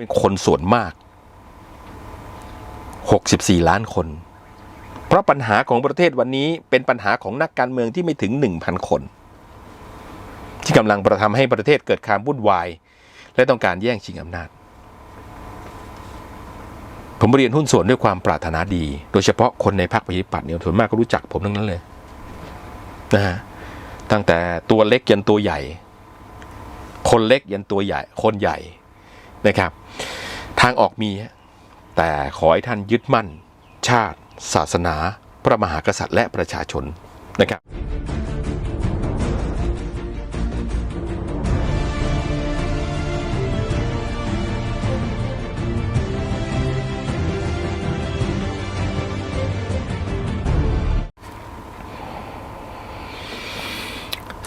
เป็นคนส่วนมาก 64 ล้านคน เพราะปัญหาของประเทศวันนี้เป็นปัญหาของนักการเมืองที่ไม่ถึง 1,000 คน ที่กำลังประทำให้ประเทศเกิดความวุ่นวาย และต้องการแย่งชิงอำนาจ ผมเรียนหุ้นส่วนด้วยความปรารถนาดี โดยเฉพาะคนในพรรคประชาธิปัตย์เนี่ยส่วนมากก็รู้จักผมทั้งนั้นเลยนะฮะตั้งแต่ตัวเล็กยันตัวใหญ่ คนเล็กยันตัวใหญ่ คนใหญ่นะครับ ทางออกมี แต่ขอให้ท่านยึดมั่น ชาติ ศาสนา พระมหากษัตริย์และประชาชนนะครับ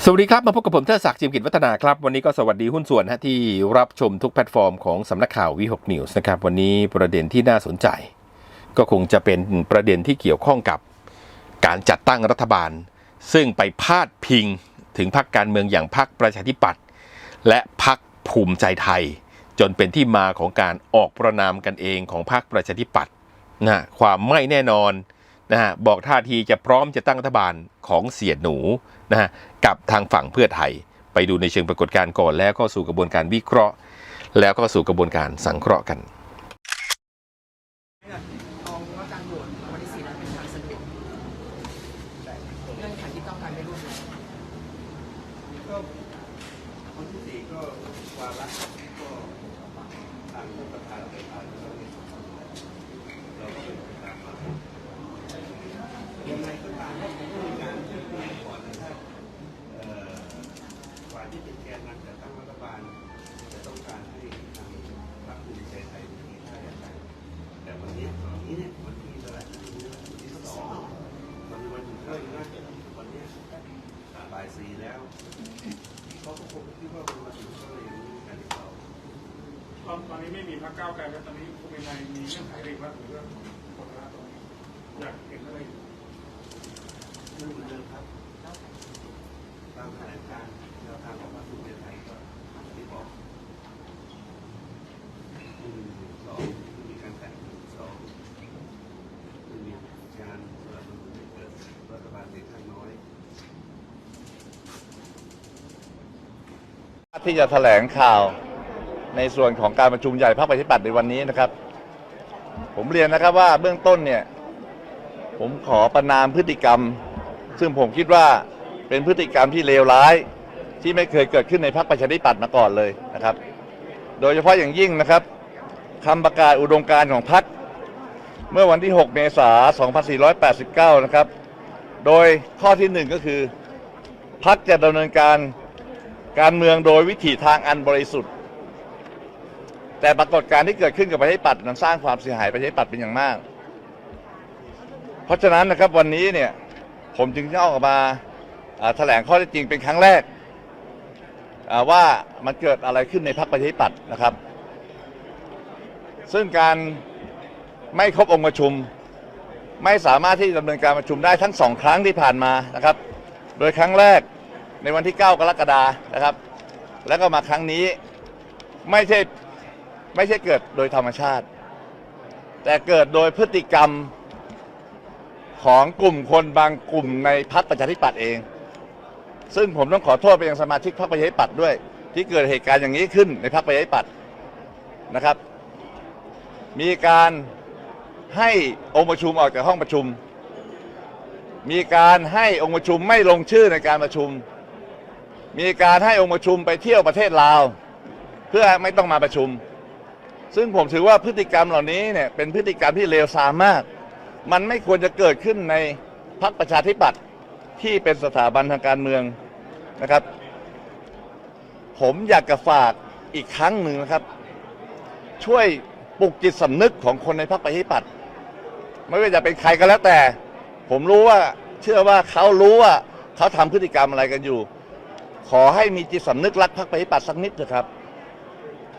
สวัสดีครับ มาพบกับผมเทอศักดิ์จิมกิจวัฒนาครับ วันนี้ก็สวัสดีหุ้นส่วนฮะที่รับชมทุกแพลตฟอร์มของสำนักข่าววิหกนิวส์นะครับ วันนี้ประเด็นที่น่าสนใจ ก็คงจะเป็นประเด็นที่เกี่ยวข้องกับการจัดตั้งรัฐบาล ซึ่งไปพาดพิงถึงพรรคการเมืองอย่างพรรคประชาธิปัตย์และพรรคภูมิใจไทย จนเป็นที่มาของการออกประนามกันเองของพรรคประชาธิปัตย์นะความไม่แน่นอน นะฮะบอกท่าทีจะพร้อมจะตั้งรัฐบาลของเสียหนูนะฮะกับทางฝั่งเพื่อไทย ไปดูในเชิงปรากฏการณ์ก่อนแล้วก็สู่กระบวนการวิเคราะห์ แล้วก็สู่กระบวนการสังเคราะห์กัน อนตอนนี้ไม่มีพรรคก้าวไกลแล้วตอนนี้ภูมิใจมีเงื่อนไขอะไรบ้าหรือเรื่องของกฎหมายตรงนี้อยากเห็นอะไรอยู่เรื่องเหมือนเดิมครับตามแถลงการแนวทางของพรรคภูมิใจไทยก็ที่บอกหนึ่งสองคือมีการแต่งหนึ่งสองคือมีการสนับสนุนให้เกิดรัฐบาลเสียงข้างน้อยที่จะแถลงข่าว ในส่วนของการประชุมใหญ่พรรคประชาธิปัตย์ในวันนี้นะครับ ผมเรียนนะครับว่าเบื้องต้นเนี่ย ผมขอประนามพฤติกรรม ซึ่งผมคิดว่าเป็นพฤติกรรมที่เลวร้าย ที่ไม่เคยเกิดขึ้นในพรรคประชาธิปัตย์มาก่อนเลยนะครับ โดยเฉพาะอย่างยิ่งนะครับคำประกาศอุดมการณ์ของพรรคเมื่อวันที่ 6 เมษายน 2489 นะครับ โดยข้อที่หนึ่งก็คือพรรคจะดำเนินการการเมืองโดยวิถีทางอันบริสุทธิ์ แต่ปรากฏการณ์ที่เกิดขึ้นกับประชาธิปัตย์นั้นสร้างความเสียหายประชาธิปัตย์เป็นอย่างมาก เพราะฉะนั้นนะครับวันนี้เนี่ยผมจึงจะออกมาแถลงข้อเท็จจริงเป็นครั้งแรกว่ามันเกิดอะไรขึ้นในพรรคประชาธิปัตย์นะครับ ซึ่งการไม่ครบองค์ประชุม ไม่สามารถที่จะดำเนินการประชุมได้ทั้งสองครั้งที่ผ่านมานะครับ โดยครั้งแรกในวันที่ 9 กรกฎานะครับ แล้วก็มาครั้งนี้ไม่ใช่ ไม่ใช่เกิดโดยธรรมชาติ แต่เกิดโดยพฤติกรรมของกลุ่มคนบางกลุ่มในพรรคประชาธิปัตย์เอง ซึ่งผมต้องขอโทษไปยังสมาชิกพรรคประชาธิปัตย์ด้วย ที่เกิดเหตุการณ์อย่างนี้ขึ้นในพรรคประชาธิปัตย์นะครับ มีการให้องค์ประชุมออกจากห้องประชุม มีการให้องค์ประชุมไม่ลงชื่อในการประชุม มีการให้องค์ประชุมไปเที่ยวประเทศลาว เพื่อไม่ต้องมาประชุม ซึ่งผมถือว่าพฤติกรรมเหล่านี้เนี่ยเป็นพฤติกรรมที่เลวทรามมาก มันไม่ควรจะเกิดขึ้นในพรรคประชาธิปัตย์ที่เป็นสถาบันทางการเมืองนะครับ ผมอยากจะฝากอีกครั้งหนึ่งนะครับ ช่วยปลุกจิตสำนึกของคนในพรรคประชาธิปัตย์ไม่ว่าจะเป็นใครก็แล้วแต่ ผมรู้ว่าเชื่อว่าเขารู้ว่าเขาทำพฤติกรรมอะไรกันอยู่ ขอให้มีจิตสำนึกรักพรรคประชาธิปัตย์สักนิดเถอะครับ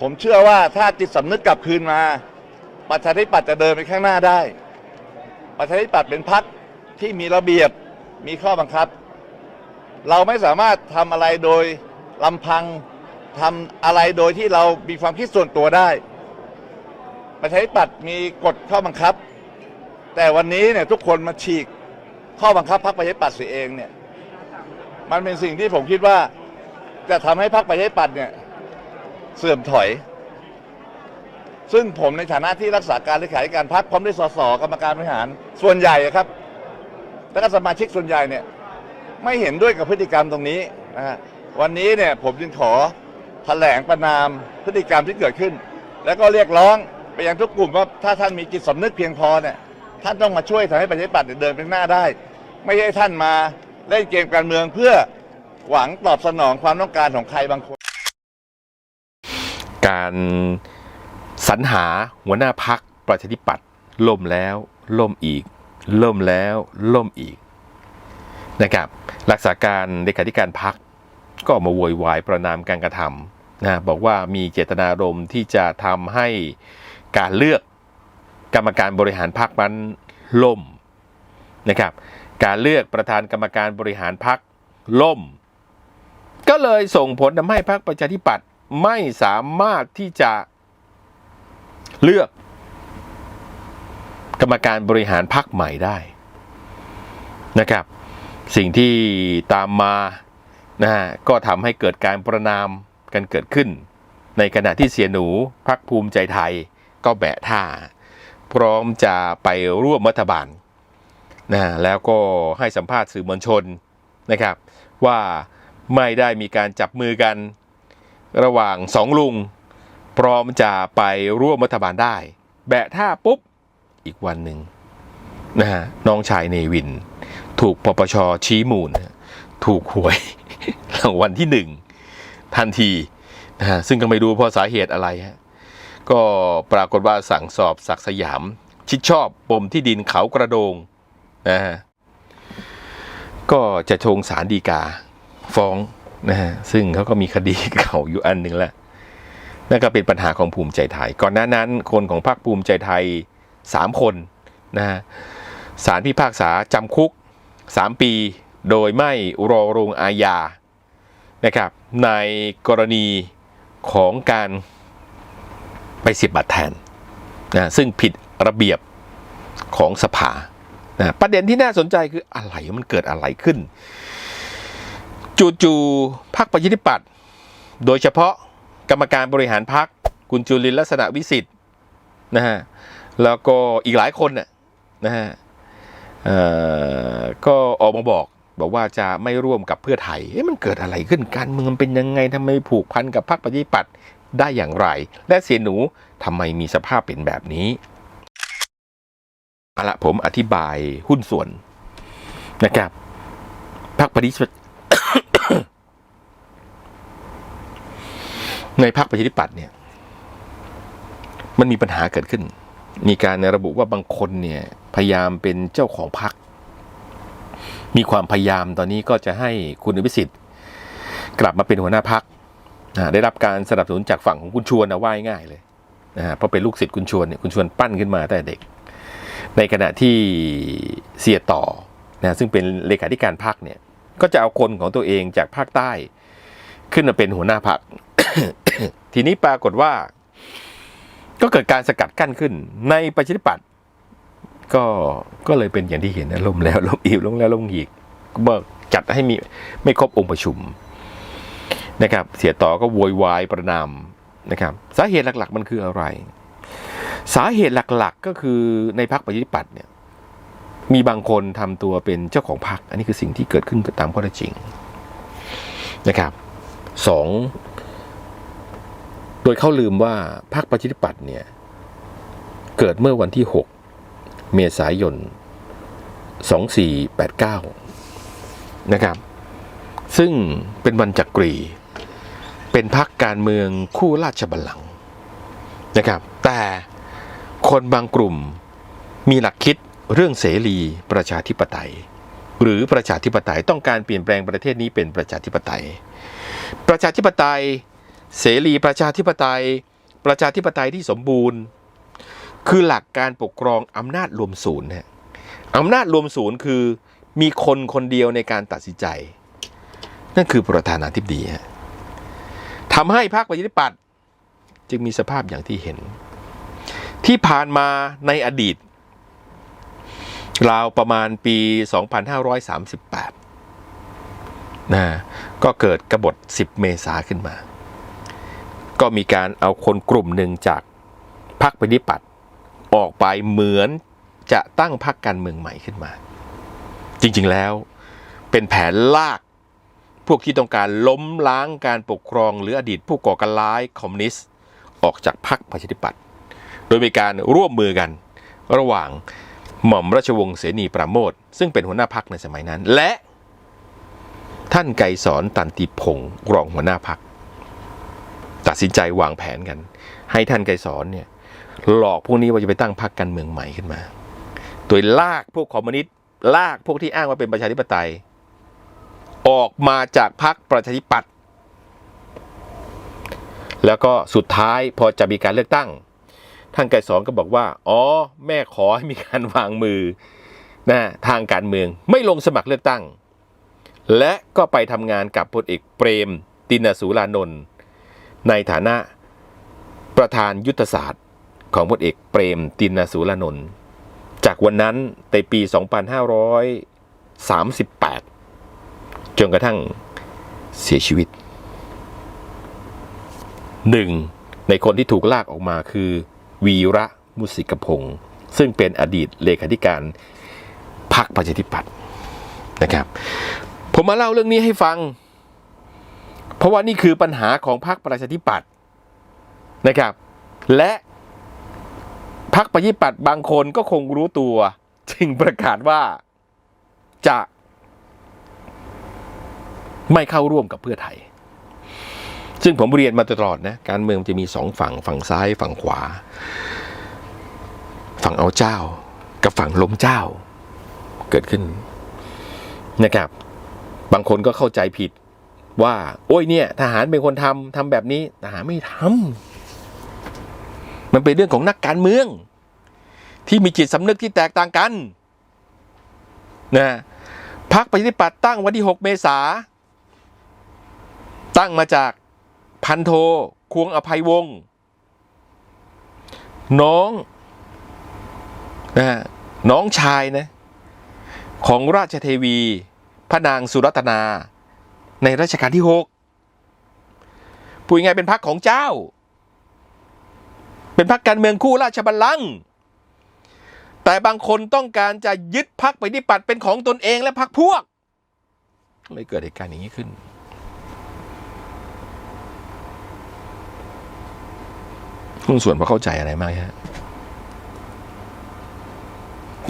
ผมเชื่อว่าถ้าจิตสำนึกกลับคืนมา ประชาธิปัตย์จะเดินไปข้างหน้าได้ ประชาธิปัตย์เป็นพรรคที่มีระเบียบมีข้อบังคับ เราไม่สามารถทำอะไรโดยลำพังทำอะไรโดยที่เรามีความคิดส่วนตัวได้ ประชาธิปัตย์มีกฎข้อบังคับ แต่วันนี้เนี่ยทุกคนมาฉีกข้อบังคับพรรคประชาธิปัตย์เสียเองเนี่ยมันเป็นสิ่งที่ผมคิดว่าจะทำให้พรรคประชาธิปัตย์เนี่ย เสื่อมถอย ซึ่งผมในฐานะที่รักษาการเลขาธิการพรรคพร้อมด้วยสสกรรมการบริหาร ส่วนใหญ่ครับแล้วก็สมาชิกส่วนใหญ่เนี่ยไม่เห็นด้วยกับพฤติกรรมตรงนี้นะฮะวันนี้เนี่ยผมจึงขอแถลงประนามพฤติกรรมที่เกิดขึ้น แล้วก็เรียกร้องไปยังทุกกลุ่มว่าถ้าท่านมีจิตสำนึกเพียงพอเนี่ยท่านต้องมาช่วยทำให้ประชาธิปัตย์เดินไปหน้าได้ ไม่ใช่ท่านมาเล่นเกมการเมืองเพื่อหวังตอบสนองความต้องการของใครบางคน การสรรหาหัวหน้าพักประชาธิปัตย์ล่มแล้วล่มอีก ล่มแล้วล่มอีกนะครับรักษาการเลขาธิการพักก็ออกมาโวยวายประนามการกระทำนะบอกว่ามีเจตนารมณ์ที่จะทำให้การเลือกกรรมการบริหารพักมันล่มนะครับการเลือกประธานกรรมการบริหารพักล่ม ก็เลยส่งผลทำให้พรรคประชาธิปัตย์ ไม่สามารถที่จะเลือก กรรมการบริหารพรรคใหม่ได้นะครับ สิ่งที่ตามมานะฮะก็ทำให้เกิดการประนามกันเกิดขึ้น ในขณะที่เสียหนูพักภูมิใจไทยก็แบะท่า พร้อมจะไปร่วมรัฐบาลนะแล้วก็ให้สัมภาษณ์สื่อมวลชนนะครับ ว่าไม่ได้มีการจับมือกัน ระหว่างสองลุง พร้อมจะไปร่วมรัฐบาลได้ แบะท่าปุ๊บ อีกวันหนึ่งนะฮะน้องชายเนวิน ถูกปปชชี้มูล ถูกหวยรางวัลที่หนึ่งทันทีนะฮะซึ่งก็ไม่รู้เพราะสาเหตุอะไรฮะก็ปรากฏว่าสั่งสอบศักดิ์สยาม ชิดชอบปมที่ดินเขากระโดงนะฮะก็จะชงสารดีกา ฟ้อง นะฮะซึ่งเขาก็มีคดีเก่าอยู่อันหนึ่งแล้วนั่นก็เป็นปัญหาของภูมิใจไทย ก่อนหน้านั้นคนของพรรคภูมิใจไทยสามคนนะฮะสารพิพากษาจำคุกสามปี โดยไม่รอลงอาญานะครับในกรณีของการไปสิบบัตรแทนนะซึ่งผิดระเบียบของสภานะประเด็นที่น่าสนใจคืออะไรมันเกิดอะไรขึ้น จู่ๆพรรคประชาธิปัตย์โดยเฉพาะกรรมการบริหารพรรคคุณจุลินลักษณะวิสิทธิ์นะฮะแล้วก็อีกหลายคนน่ะนะฮะก็ออกมาบอกบอกว่าจะไม่ร่วมกับเพื่อไทยเอ๊ะมันเกิดอะไรขึ้นการเมืองเป็นยังไงทำไมผูกพันกับพรรคประชาธิปัตย์ได้อย่างไร และเสียหนูทำไมมีสภาพเป็นแบบนี้เอาละผมอธิบายหุ้นส่วนนะครับพรรคประชาธิ ในพรรคประชาธิปัตย์เนี่ย มันมีปัญหาเกิดขึ้น มีการระบุว่าบางคนเนี่ย พยายามเป็นเจ้าของพรรคมีความพยายามตอนนี้ก็จะให้คุณอภิสิทธิ์ กลับมาเป็นหัวหน้าพรรคได้รับการสนับสนุนจากฝั่งของคุณชวนนะว่ายง่ายเลยนะฮะเพราะเป็นลูกศิษย์คุณชวนเนี่ยคุณชวนปั้นขึ้นมาตั้งแต่เด็ก ในขณะที่เสียต่อนะซึ่งเป็นเลขาธิการพรรคเนี่ย ก็จะเอาคนของตัวเองจากภาคใต้ ขึ้นมาเป็นหัวหน้าพรรคทีนี้ปรากฏว่า ก็เกิดการสกัดกั้นขึ้น ในประชาธิปัตย์ก็ก็เลยเป็นอย่างที่เห็นนะล่มแล้วล่มอีกล่มแล้วล่มอีกก็บอกจัดให้มีไม่ครบองค์ประชุมนะครับ เสียต่อก็โวยวายประนามนะครับสาเหตุหลักๆ มันคืออะไร สาเหตุหลักๆ ก็คือในพรรคประชาธิปัตย์เนี่ย มีบางคนทำตัวเป็นเจ้าของพรรคอันนี้คือสิ่งที่เกิดขึ้นตามข้อเท็จจริงนะครับสองโดยเขาลืมว่าพรรคประชาธิปัตย์เนี่ยเกิดเมื่อวันที่ 6 เมษายน 2489 นะครับ ซึ่งเป็นวันจักรี เป็นพรรคการเมืองคู่ราชบัลลังก์นะครับ แต่คนบางกลุ่มมีหลักคิด เรื่องเสรีประชาธิปไตย หรือประชาธิปไตยต้องการเปลี่ยนแปลงประเทศนี้เป็นประชาธิปไตย ประชาธิปไตย เสรีประชาธิปไตย ประชาธิปไตยที่สมบูรณ์ คือหลักการปกครองอำนาจรวมศูนย์ฮะอำนาจรวมศูนย์คือมีคนคนเดียวในการตัดสินใจ นั่นคือประธานาธิบดีฮะทำให้พรรคประชาธิปัตย์จึงมีสภาพอย่างที่เห็น ที่ผ่านมาในอดีต ราวประมาณปี 2538นะก็เกิดกบฏ 10 เมษาขึ้นมา ก็มีการเอาคนกลุ่มหนึ่งจากพรรคปฏิปัติออกไปเหมือนจะตั้งพรรคการเมืองใหม่ขึ้นมา จริงๆแล้วเป็นแผนลากพวกที่ต้องการล้มล้างการปกครองหรืออดีตผู้ก่อการร้ายคอมมิวนิสต์ออกจากพรรคประชาธิปัตย์โดยมีการร่วมมือกันระหว่าง หม่อมราชวงศ์เสนีปราโมทซึ่งเป็นหัวหน้าพรรคในสมัยนั้น และ ท่านไกรสอนตันติพงศ์รองหัวหน้าพรรคตัดสินใจวางแผนกัน ให้ท่านไกรสอนเนี่ยหลอกพวกนี้ว่าจะไปตั้งพรรคการเมืองใหม่ขึ้นมา โดยลากพวกคอมมิวนิสต์ลากพวกที่อ้างว่าเป็นประชาธิปไตย ออกมาจากพรรคประชาธิปัตย์แล้วก็สุดท้ายพอจะมีการเลือกตั้ง ท่านไกรสอนก็บอกว่า อ๋อ แม่ขอให้มีการวางมือนะทางการเมืองไม่ลงสมัครเลือกตั้ง และก็ไปทำงานกับพลเอกเปรม ตินสูรานนท์ในฐานะประธานยุทธศาสตร์ของพลเอกเปรม ตินสูรานนท์จากวันนั้นในปี 2538 จนกระทั่งเสียชีวิตหนึ่งในคนที่ถูกลากออกมาคือ วีระมุสิกพงศ์ซึ่งเป็นอดีตเลขาธิการพรรคประชาธิปัตย์นะครับ ผมมาเล่าเรื่องนี้ให้ฟัง เพราะว่านี่คือปัญหาของพรรคประชาธิปัตย์นะครับ และพรรคประชาธิปัตย์บางคนก็คงรู้ตัวจึงประกาศว่าจะไม่เข้าร่วมกับเพื่อไทย ซึ่งผมเรียนมาตลอดนะการเมืองจะมีสองฝั่งฝั่งซ้ายฝั่งขวา ฝั่งเอาเจ้า กับฝั่งล้มเจ้า เกิดขึ้นนะครับ บางคนก็เข้าใจผิดว่า โอ้ยเนี่ย ทหารเป็นคนทำทำแบบนี้ทหารไม่ทำมันเป็นเรื่องของนักการเมือง ที่มีจิตสำนึกที่แตกต่างกันนะพรรคประชาธิปัตย์ตั้งวันที่ 6 เมษาตั้งมาจาก พันโท ควงอภัยวงศ์น้องนะฮะน้องชายนะของราชเทวี พระนางสุรัตนา ในรัชกาลที่หกพูดง่ายเป็นพรรคของเจ้า เป็นพรรคการเมืองคู่ราชบัลลังก์แต่บางคนต้องการจะยึดพรรคไปฏิปัติเป็นของตนเองและพรรคพวกเลยเกิดเหตุการณ์อย่างนี้ขึ้น หุ้นส่วนพอเข้าใจอะไรมากฮะ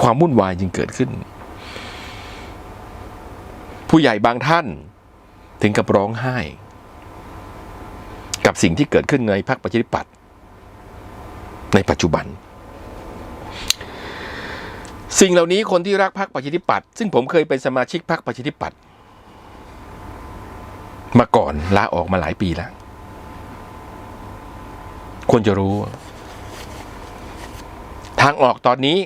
ความวุ่นวายจึงเกิดขึ้น ผู้ใหญ่บางท่านถึงกับร้องไห้ กับสิ่งที่เกิดขึ้นในพรรคประชาธิปัตย์ในปัจจุบัน สิ่งเหล่านี้คนที่รักพรรคประชาธิปัตย์ซึ่งผมเคยเป็นสมาชิกพรรคประชาธิปัตย์มาก่อนลาออกมาหลายปีแล้ว ควรจะรู้ ทางออกตอนนี้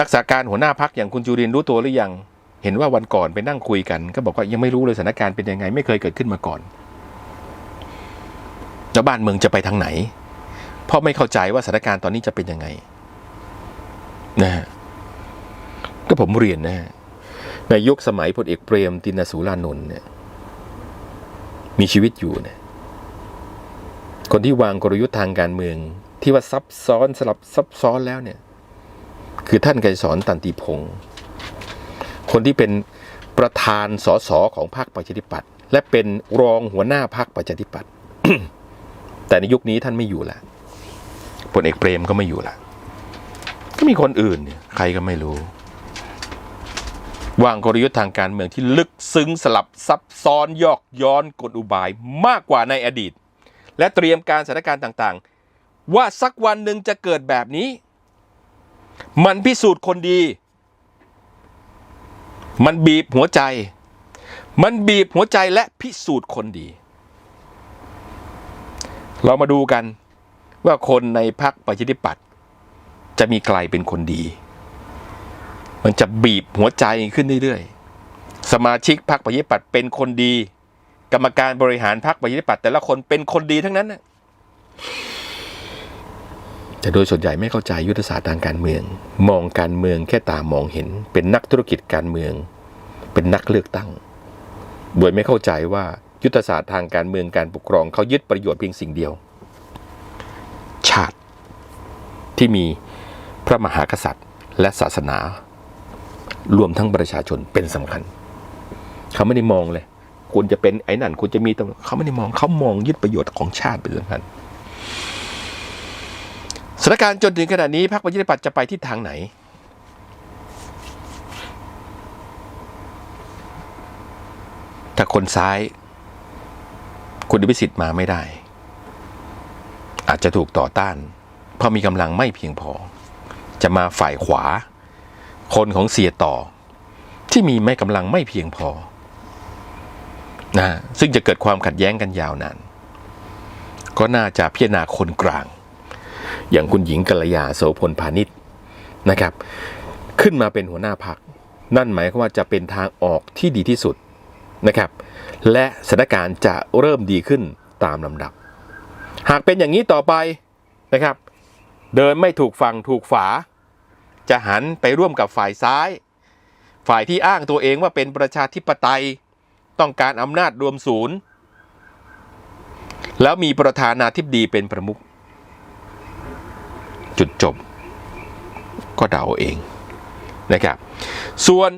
รักษาการหัวหน้าพักอย่างคุณจุรินรู้ตัวหรือยัง เห็นว่าวันก่อนไปนั่งคุยกัน ก็บอกว่ายังไม่รู้เลยสถานการณ์เป็นยังไง ไม่เคยเกิดขึ้นมาก่อนแล้วบ้านเมืองจะไปทางไหน เพราะไม่เข้าใจว่าสถานการณ์ตอนนี้จะเป็นยังไงนะฮะก็ผมเรียนนะฮะในยุคสมัยพลเอกเปรมตินสูรานนท์เนี่ยมีชีวิตอยู่เนี่ย คนที่วางกลยุทธ์ทางการเมือง ที่ว่าซับซ้อนสลับซับซ้อนแล้วเนี่ย คือท่านไกรสอนตันติพงศ์คนที่เป็นประธานสสของพรรคประชาธิปัตย์และเป็นรองหัวหน้าพรรคประชาธิปัตย์แต่ในยุคนี้ท่านไม่อยู่แล้วพลเอกเปรมก็ไม่อยู่ละก็มีคนอื่นเนี่ยใครก็ไม่รู้ วางกลยุทธ์ทางการเมืองที่ลึกซึ้งสลับซับซ้อนยอกย้อนกลอุบายมากกว่าในอดีต และเตรียมการสถานการณ์ต่างๆ ว่าสักวันหนึ่งจะเกิดแบบนี้ มันพิสูจน์คนดี มันบีบหัวใจ มันบีบหัวใจและพิสูจน์คนดี เรามาดูกันว่าคนในพรรคประชาธิปัตย์จะมีใครเป็นคนดี มันจะบีบหัวใจขึ้นเรื่อยๆ สมาชิกพรรคประชาธิปัตย์เป็นคนดี กรรมการบริหารพรรคประชาธิปัตย์แต่ละคนเป็นคนดีทั้งนั้นนะแต่โดยส่วนใหญ่ไม่เข้าใจยุทธศาสตร์ทางการเมือง มองการเมืองแค่ตามองเห็น เป็นนักธุรกิจการเมือง เป็นนักเลือกตั้งโดยไม่เข้าใจว่ายุทธศาสตร์ทางการเมืองการปกครองเขายึดประโยชน์เพียงสิ่งเดียว ชาติที่มีพระมหากษัตริย์ และศาสนา รวมทั้งประชาชนเป็นสำคัญ เขาไม่ได้มองเลย คุณจะเป็นไอ้นั่นคุณจะมีตำแหน่งเขาไม่ได้มองเขามองยึดประโยชน์ของชาติเป็นสำคัญสถานการณ์จนถึงขณะนี้พรรคประชาธิปัตย์จะไปทิศทางไหน ถ้าคนซ้าย คุณอภิสิทธิ์มาไม่ได้ อาจจะถูกต่อต้าน เพราะมีกำลังไม่เพียงพอ จะมาฝ่ายขวา คนของเสียต่อ ที่มีไม่กำลังไม่เพียงพอ นะซึ่งจะเกิดความขัดแย้งกันยาวนาน ก็น่าจะพิจารณาคนกลาง อย่างคุณหญิงกัลยาโสพลพาณิชย์นะครับ ขึ้นมาเป็นหัวหน้าพัก นั่นหมายความว่าจะเป็นทางออกที่ดีที่สุดนะครับ และสถานการณ์จะเริ่มดีขึ้นตามลำดับ หากเป็นอย่างนี้ต่อไปนะครับ เดินไม่ถูกฝั่งถูกฝา จะหันไปร่วมกับฝ่ายซ้าย ฝ่ายที่อ้างตัวเองว่าเป็นประชาธิปไตย ต้องการอำนาจรวมศูนย์ แล้วมีประธานาธิบดีเป็นประมุขจุดจบ ก็เดาเองนะครับ ส่วน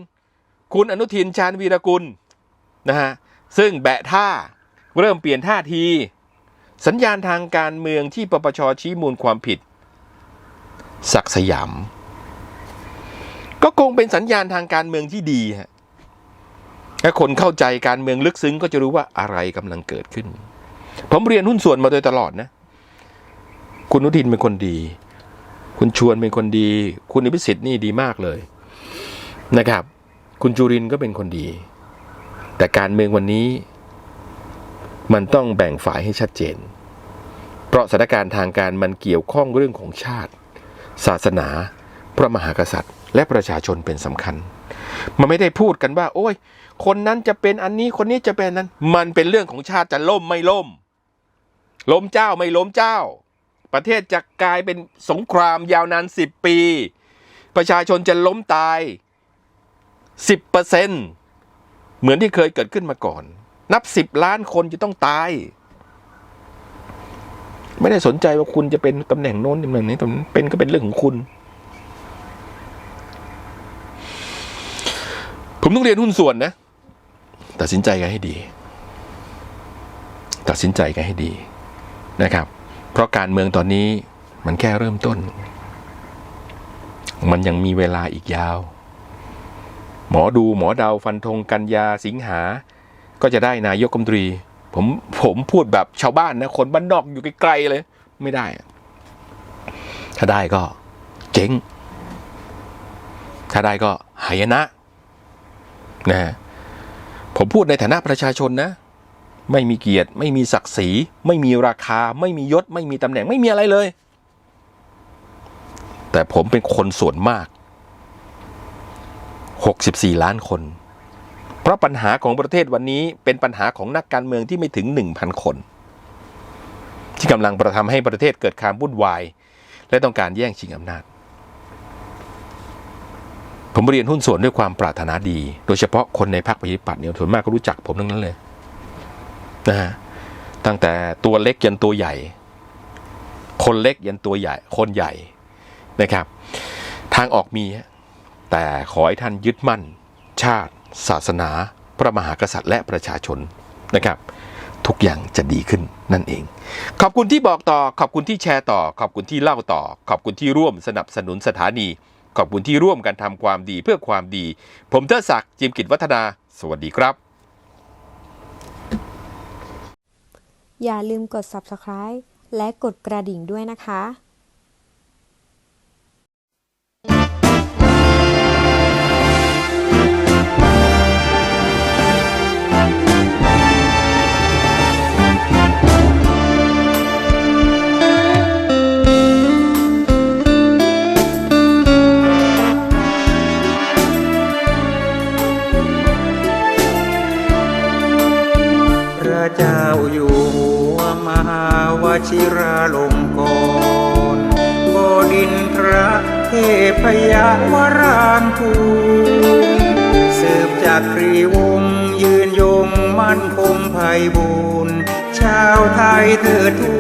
คุณอนุทินชาญวีรกุลนะฮะซึ่งแบะท่าเริ่มเปลี่ยนท่าที สัญญาณทางการเมืองที่ปปชชี้มูลความผิด ศักสยาม ก็คงเป็นสัญญาณทางการเมืองที่ดีฮะ ถ้าคนเข้าใจการเมืองลึกซึ้งก็จะรู้ว่าอะไรกำลังเกิดขึ้น ผมเรียนหุ้นส่วนมาโดยตลอดนะ คุณนุทินเป็นคนดี คุณชวนเป็นคนดี คุณอภิสิทธิ์นี่ดีมากเลยนะครับ คุณจุรินก็เป็นคนดี แต่การเมืองวันนี้ มันต้องแบ่งฝ่ายให้ชัดเจน เพราะสถานการณ์ทางการมันเกี่ยวข้องเรื่องของชาติ ศาสนา พระมหากษัตริย์ และประชาชนเป็นสำคัญ มันไม่ได้พูดกันว่า โอ้ย คนนั้นจะเป็นอันนี้คนนี้จะเป็นนนั้น มันเป็นเรื่องของชาติจะล่มไม่ล่ม ล้มเจ้าไม่ล้มเจ้า ประเทศจะกลายเป็นสงครามยาวนานสิบปี ประชาชนจะล้มตายสิบเปอร์เซ็นเหมือนที่เคยเกิดขึ้นมาก่อน นับสิบล้านคนจะต้องตาย ไม่ได้สนใจว่าคุณจะเป็นตำแหน่งโน้นตำแหน่งนี้ตำแหน่งเป็นก็เป็นเรื่องของคุณผมต้องเรียนหุ้นส่วนนะ ตัดสินใจกันให้ดี ตัดสินใจกันให้ดีนะครับ เพราะการเมืองตอนนี้มันแค่เริ่มต้น มันยังมีเวลาอีกยาว หมอดูหมอเดาฟันธงกันยาสิงหา ก็จะได้นายกรัฐมนตรี ผมผมพูดแบบชาวบ้านนะ คนบ้านนอกอยู่ไกลๆเลย ไม่ได้ ถ้าได้ก็เจ๊ง ถ้าได้ก็หายนะนะ ผมพูดในฐานะประชาชนนะ ไม่มีเกียรติ ไม่มีศักดิ์ศรี ไม่มีราคา ไม่มียศ ไม่มีตำแหน่งไม่มีอะไรเลย แต่ผมเป็นคนส่วนมาก 64 ล้านคน เพราะปัญหาของประเทศวันนี้เป็นปัญหาของนักการเมืองที่ไม่ถึง 1,000 คน ที่กำลังประทำให้ประเทศเกิดความวุ่นวาย และต้องการแย่งชิงอำนาจ ผมเรียนหุ้นส่วนด้วยความปรารถนาดี โดยเฉพาะคนในพรรคประชาธิปัตย์เนี่ยส่วนมากก็รู้จักผมทั้งนั้นเลยนะฮะตั้งแต่ตัวเล็กยันตัวใหญ่ คนเล็กยันตัวใหญ่ คนใหญ่นะครับ ทางออกมีแต่ขอให้ท่านยึดมั่น ชาติ ศาสนา พระมหากษัตริย์และประชาชนนะครับ ทุกอย่างจะดีขึ้นนั่นเอง ขอบคุณที่บอกต่อ ขอบคุณที่แชร์ต่อ ขอบคุณที่เล่าต่อ ขอบคุณที่ร่วมสนับสนุนสถานี ขอบคุณที่ร่วมกันทำความดีเพื่อความดี ผมเทดศักดิ์จิมกิจวัฒนา สวัสดีครับ อย่าลืมกด subscribe และกดกระดิ่งด้วยนะคะ พราอยู่หัวมหาวชิราลงกรณ์เทพยวรางคูสืบจากกรีวงยืนยงมั่นคงไพบูรณ์ชาวไทยเถิดทู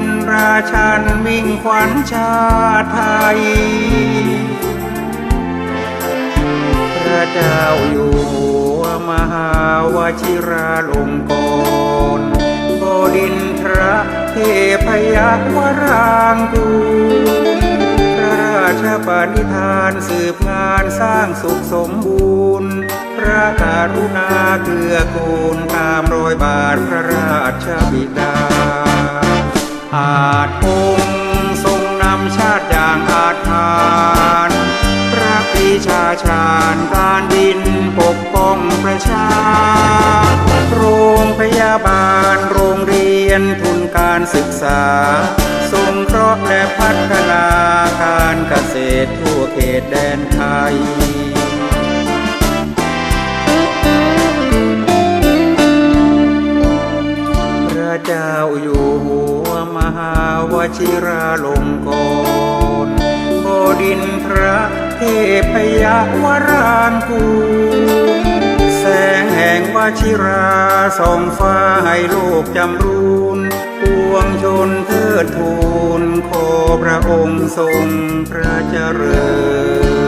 ลราชันมิ่งขวัญชาติไทย พระเจ้าอยู่หัวมหาวชิราลงกรณ์บดินทร เทพยวรางกูลพระราชปณิธานสืบงานสร้างสุขสมบูรณ์ พระกรุณาเกื้อกูลตามรอยบาทพระราชบิดา อาจองค์ทรงนำชาติอย่างอาจทานพระปีชาชาญการดินปกป้องประชา โรงพยาบาล การศึกษา สงเคราะห์และพัฒนาการเกษตรทั่วเขตแดนไทยพระเจ้าอยู่หัวมหาวชิราลงกรณ์บดินทรเทพยวรางกูลแสงแห่งวชิราส่องฟ้าให้โลกจำรูน วงชนเทิดทูนขอพระองค์ทรงพระเจริญ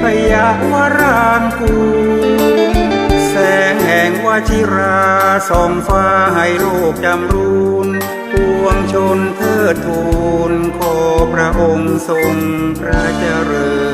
พยาวรางกูแสงแห่งวชิราส่องฟ้าให้โลกจำรูนปวงชนเทิดทูนขอพระองค์ทรงพระเจริญ